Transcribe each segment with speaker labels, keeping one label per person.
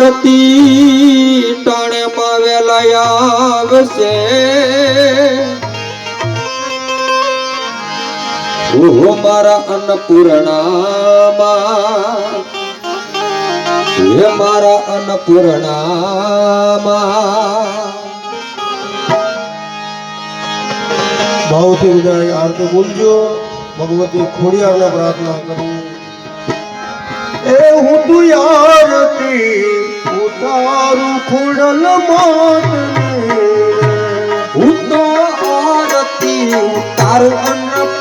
Speaker 1: આરતી ટાણે માં વેલા આવશે. હું મારા અન્નપૂર્ણામાં, હે મારા અન્નપૂર્ણામાં.
Speaker 2: ભાવથી બધા આરતી બોલજો. ભગવતી ખોડિયારને પ્રાર્થના કરું. એ હું તું આરતી ઉતારું ખોડલ માતને
Speaker 1: હું તો આરતી તારું અન્નપૂર્ણાની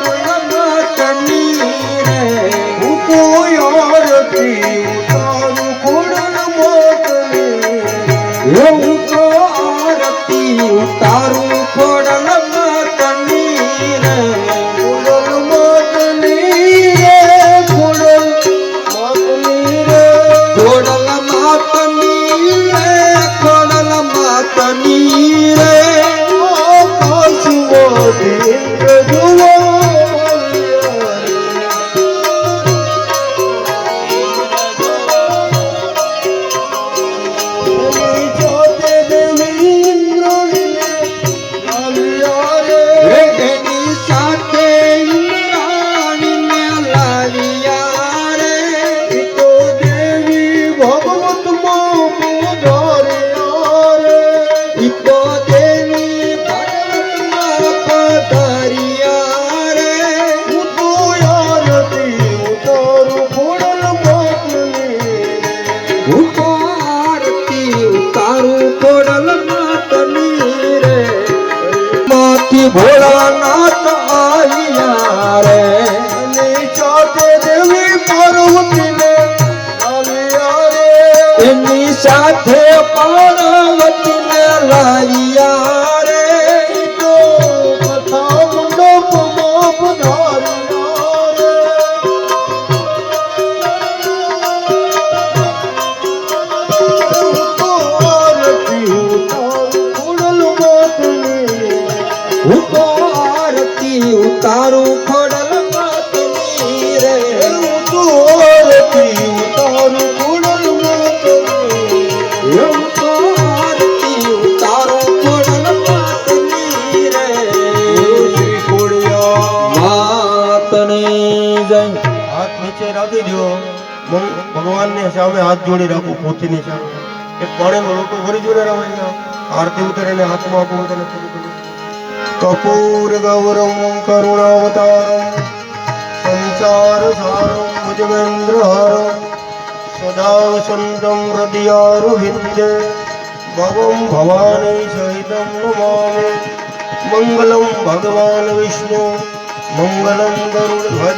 Speaker 1: ભોળાનાથ આવ્યા રે
Speaker 2: સાથે દેવી પાર્વતીને લાવ્યા રે.
Speaker 1: એની સાથે પાર્વતીને લાવ્યા
Speaker 2: આરતી ઉતારું ખોડલ માતની રે.
Speaker 1: હું તો આરતી ઉતારું ખોડલ માતની
Speaker 2: હું તો આરતી ઉતારું ખોડલ માતની રે. શ્રી ખોડિયાર
Speaker 1: માતની જય.
Speaker 2: હાથ નીચે રાખી દો ભગવાનની સામે હાથ જોડી રાખો પોતીની સામે. એક પાણીનો લોટો ભરી જોડે રવાય આરતી ઉતરીને હાથમાં આપો કપૂર ગૌરમ करुणावतारं संसारसारं भुजगेन्द्रहारं सदा वसन्तं हृदयारुभिद्ये भवं भवानी सहितं नमामि मङ्गलं भगवान् विष्णु मङ्गलं गरुडध्वज